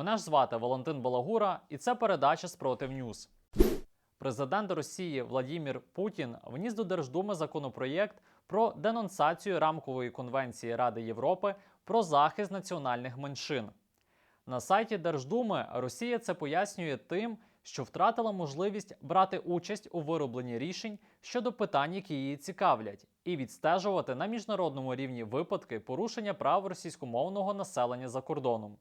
Мене ж звати Валентин Балагура, і це передача Спротив Ньюз. Президент Росії Владімір Путін вніс до Держдуми законопроєкт про денонсацію рамкової конвенції Ради Європи про захист національних меншин. На сайті Держдуми Росія це пояснює тим, що втратила можливість брати участь у виробленні рішень щодо питань, які її цікавлять, і відстежувати на міжнародному рівні випадки порушення прав російськомовного населення за кордоном.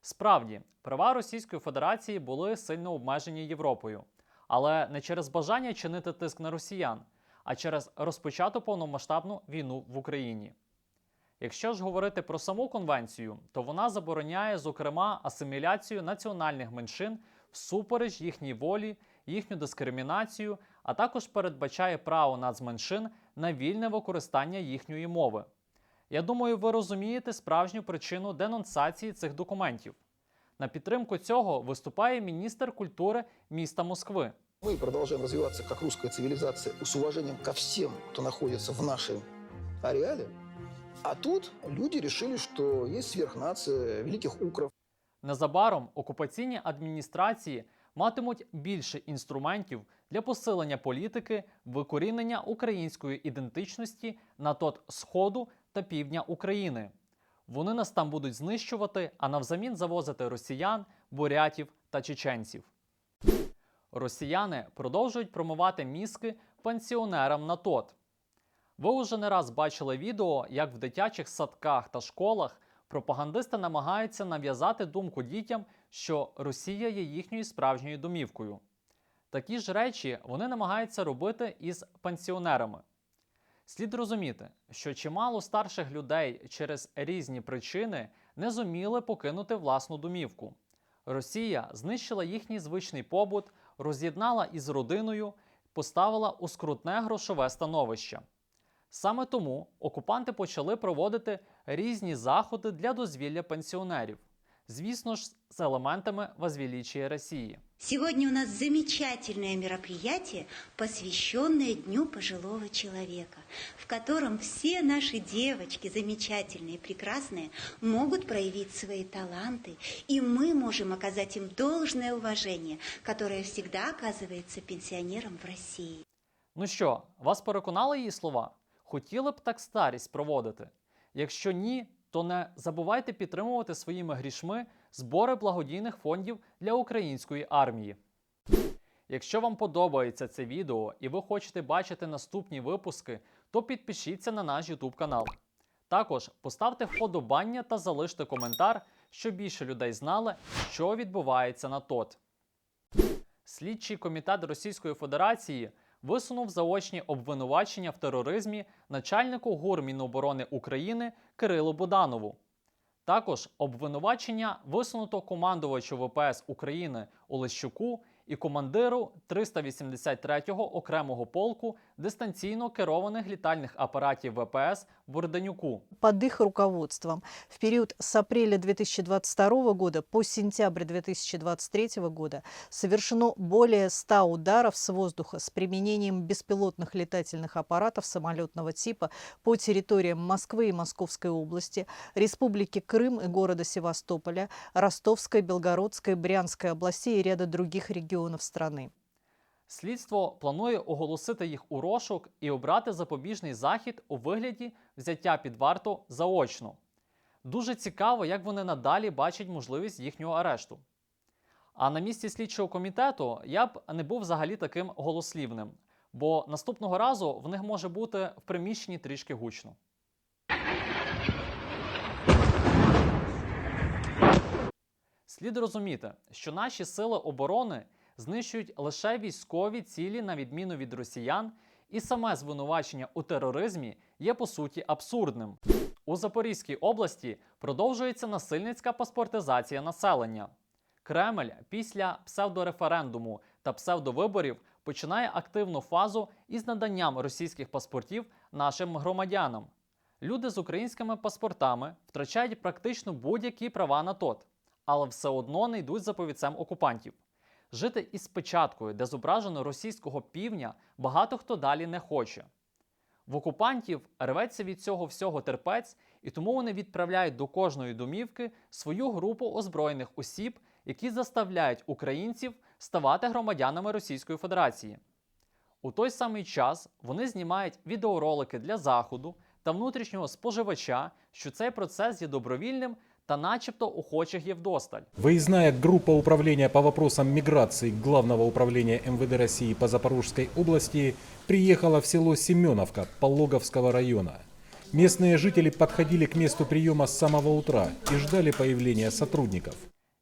Справді, права Російської Федерації були сильно обмежені Європою, але не через бажання чинити тиск на росіян, а через розпочату повномасштабну війну в Україні. Якщо ж говорити про саму конвенцію, то вона забороняє, зокрема, асиміляцію національних меншин всупереч їхній волі, їхню дискримінацію, а також передбачає право нацменшин на вільне використання їхньої мови. Я думаю, ви розумієте справжню причину денонсації цих документів. На підтримку цього виступає міністр культури міста Москви. Мы продолжаем развиваться как русская цивилизация с уважением ко всем, кто находится в нашем ареале. А тут люди решили, что есть сверхнация великих укров. Незабаром окупаційні адміністрації матимуть більше інструментів для посилення політики викорінення української ідентичності на тот сходу та півдня України. Вони нас там будуть знищувати, а навзамін завозити росіян, бурятів та чеченців. Росіяни продовжують промивати мізки пенсіонерам на тот. Ви уже не раз бачили відео, як в дитячих садках та школах пропагандисти намагаються нав'язати думку дітям, що Росія є їхньою справжньою домівкою. Такі ж речі вони намагаються робити із пенсіонерами. Слід розуміти, що чимало старших людей через різні причини не зуміли покинути власну домівку. Росія знищила їхній звичний побут, роз'єднала із родиною, поставила у скрутне грошове становище. Саме тому окупанти почали проводити різні заходи для дозвілля пенсіонерів, звісно ж, з елементами возвеличия Росії. Сегодня у нас замечательное мероприятие, посвященное Дню пожилого человека, в котором все наши девочки, замечательные и прекрасные, могут проявить свои таланты, и мы можем оказать им должное уважение, которое всегда оказывается пенсионерам в России. Ну що, вас переконали її слова? Хотіли б так старість проводити? Якщо ні, то не забувайте підтримувати своїми грішми збори благодійних фондів для української армії. Якщо вам подобається це відео і ви хочете бачити наступні випуски, то підпишіться на наш YouTube канал. Також поставте вподобання та залиште коментар, щоб більше людей знали, що відбувається на ТОТ. Слідчий комітет Російської Федерації висунув заочні обвинувачення в тероризмі начальнику ГУР Міноборони України Кирилу Буданову. Також обвинувачення висунуто командувачу ВПС України Олещуку і командиру 383-го окремого полку дистанційно керованих літальних апаратів ВПС Бурденюку. под их руководством в период с апреля 2022 года по сентябрь 2023 года совершено более 100 ударов с воздуха с применением беспилотных летательных аппаратов самолетного типа по территориям Москвы и Московской области, Республики Крым и города Севастополя, Ростовской, Белгородской, Брянской областей и ряда других регионов страны. Слідство планує оголосити їх у розшук і обрати запобіжний захід у вигляді взяття під варту заочно. Дуже цікаво, як вони надалі бачать можливість їхнього арешту. А на місці слідчого комітету я б не був взагалі таким голослівним, бо наступного разу в них може бути в приміщенні трішки гучно. Слід розуміти, що наші сили оборони знищують лише військові цілі на відміну від росіян, і саме звинувачення у тероризмі є по суті абсурдним. У Запорізькій області продовжується насильницька паспортизація населення. Кремль після псевдореферендуму та псевдовиборів починає активну фазу із наданням російських паспортів нашим громадянам. Люди з українськими паспортами втрачають практично будь-які права на тот, але все одно не йдуть за повідцем окупантів. Жити із печаткою, де зображено російського півня, багато хто далі не хоче. В окупантів рветься від цього всього терпець, і тому вони відправляють до кожної домівки свою групу озброєних осіб, які заставляють українців ставати громадянами Російської Федерації. У той самий час вони знімають відеоролики для заходу та внутрішнього споживача, що цей процес є добровільним та начебто охочих є вдосталь. Выездная группа управления по вопросам миграции Главного управления МВД России по Запорожской области приехала в село Семеновка Пологовского района. Местные жители подходили к месту приема с самого утра и ждали появления сотрудников.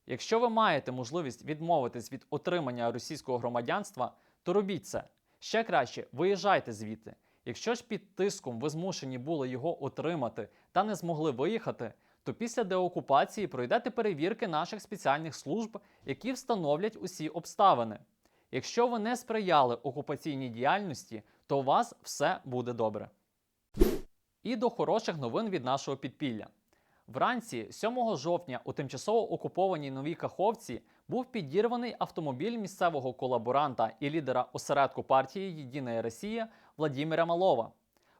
Якщо ви маєте можливість відмовитись від отримання російського громадянства, то робіть це. Ще краще виїжджайте звідти. Якщо ж під тиском ви змушені були його отримати та не змогли виїхати, то після деокупації пройдете перевірки наших спеціальних служб, які встановлять усі обставини. Якщо ви не сприяли окупаційній діяльності, то у вас все буде добре. І до хороших новин від нашого підпілля. Вранці 7 жовтня у тимчасово окупованій Новій Каховці був підірваний автомобіль місцевого колаборанта і лідера осередку партії Єдина Росія Владіміра Малова.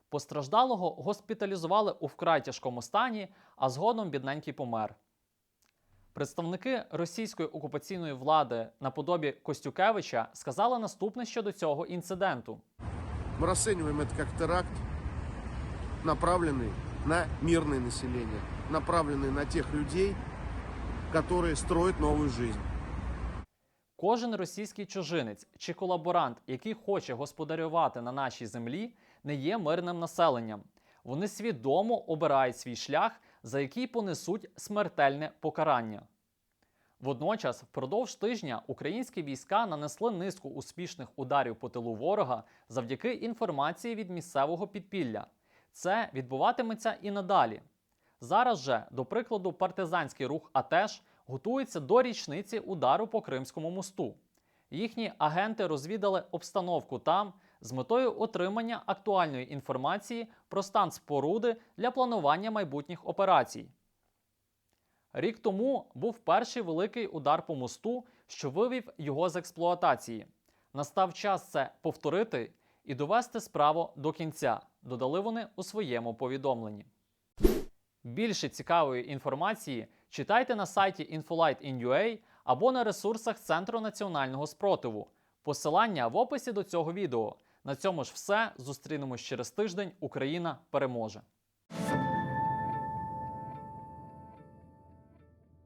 Постраждалого госпіталізували у вкрай тяжкому стані, а згодом бідненький помер. Представники російської окупаційної влади наподобі Костюкевича сказали наступне щодо цього інциденту. Мы расцениваем это как теракт, направленный на мирное население, направленный на тех людей, которые строят новую жизнь. Кожен російський чужинець чи колаборант, який хоче господарювати на нашій землі, не є мирним населенням. Вони свідомо обирають свій шлях, за який понесуть смертельне покарання. Водночас, впродовж тижня українські війська нанесли низку успішних ударів по тилу ворога завдяки інформації від місцевого підпілля. Це відбуватиметься і надалі. Зараз же, до прикладу, партизанський рух АТЕШ готується до річниці удару по Кримському мосту. Їхні агенти розвідали обстановку там з метою отримання актуальної інформації про стан споруди для планування майбутніх операцій. Рік тому був перший великий удар по мосту, що вивів його з експлуатації. Настав час це повторити і довести справу до кінця, додали вони у своєму повідомленні. Більше цікавої інформації читайте на сайті Infolight.in.ua або на ресурсах Центру національного спротиву. Посилання в описі до цього відео. На цьому ж все. Зустрінемось через тиждень. Україна переможе!